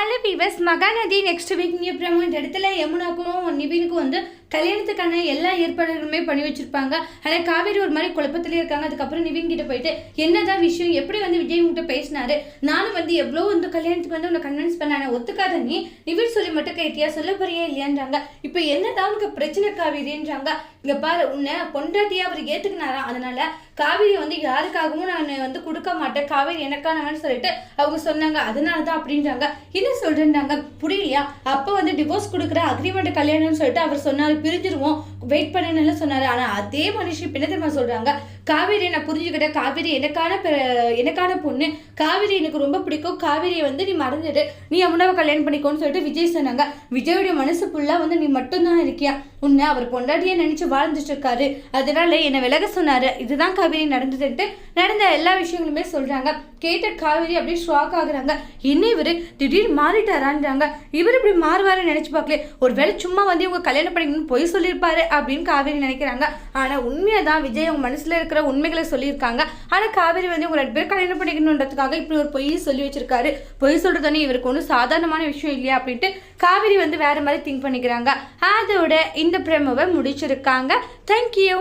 Hello viewers Mahanadhi next week new promo இந்த இடத்துல யமுனாக்கும் நிவினுக்கும் வந்து கல்யாணத்துக்கான எல்லா ஏற்பாடுகளுமே பண்ணி வச்சிருப்பாங்க. ஆனால் காவேரி ஒரு மாதிரி குழப்பத்திலே இருக்காங்க. அதுக்கப்புறம் நிவின் கிட்ட போயிட்டு என்னதான் விஷயம்? எப்படி வந்து விஜய் கிட்ட பேசினாரு? நானும் வந்து எவ்வளோ வந்து கல்யாணத்துக்கு வந்து உன்னை கன்வின்ஸ் பண்ண ஒத்துக்காத நீ நிவின் சொல்லி மட்டும் கேட்டியா? சொல்ல போறியா இல்லையான்றாங்க. இப்போ என்னதான் உனக்கு பிரச்சனை காவேரின்றாங்க. இங்க பாரு உன்னை பொண்டாட்டியா அவர் ஏத்துக்கினாரா? அதனால காவேரி வந்து யாருக்காகவும் நான் வந்து கொடுக்க மாட்டேன். காவேரி எனக்கானவன்னு சொல்லிட்டு அவங்க சொன்னாங்க. அதனால தான் அப்படின்றாங்க. என்ன சொல்றேன்றாங்க? புரியலையா? அப்போ வந்து டிவோர்ஸ் கொடுக்குற அக்ரிமெண்ட் கல்யாணம்னு சொல்லிட்டு அவர் சொன்னாரு பிரிஞ்சிருவோம். வெயிட் பண்ணுன்னு சொன்னார். ஆனால் அதே மனுஷன் என்ன தெரியுமா சொல்கிறாங்க காவேரி நான் புரிஞ்சுக்கிட்டேன். காவேரி எனக்கான எனக்கான பொண்ணு. காவேரி எனக்கு ரொம்ப பிடிக்கும். காவேரியை வந்து நீ மறந்துடு. நீ அவனாவை கல்யாணம் பண்ணிக்கோன்னு சொல்லிட்டு விஜய் சொன்னாங்க. விஜயோடைய மனசு ஃபுல்லாக வந்து நீ மட்டும்தான் இருக்கியா? உன்னை அவர் பொண்டாட்டியே நினச்சி வாழ்ந்துட்டு இருக்காரு. அதனால என்னை விலக சொன்னார். இதுதான் காவேரி நடந்ததுன்ட்டு நடந்த எல்லா விஷயங்களுமே சொல்கிறாங்க கேட்ட காவேரி அப்படியே ஷாக் ஆகுறாங்க. என்ன இவர்? திடீர் மாறிட்டாரான்றாங்க. இவர் இப்படி மாறுவாரு நினச்சி பார்க்கல ஒருவேளை சும்மா வந்து இவங்க கல்யாணம் பண்ணிக்கணும்னு பொய் சொல்லியிருப்பாரு அப்படின்னு காவேரி நினைக்கிறாங்க. ஆனால் உண்மையை தான் விஜய் அவங்க மனசில் இருக்கிற உண்மைகளை சொல்லியிருக்காங்க. ஆனால் காவேரி வந்து இவங்க ரெண்டு பேர் கல்யாணம் பண்ணிக்கணுன்றதுக்காக இப்படி ஒரு பொய் சொல்லி வச்சிருக்காரு. பொய் சொல்கிறதானே இவருக்கு ஒன்றும் சாதாரணமான விஷயம் இல்லையா அப்படின்ட்டு காவேரி வந்து வேறு மாதிரி திங்க் பண்ணிக்கிறாங்க. அதோட இந்த பிரமவை முடிச்சிருக்காங்க. தேங்க்யூ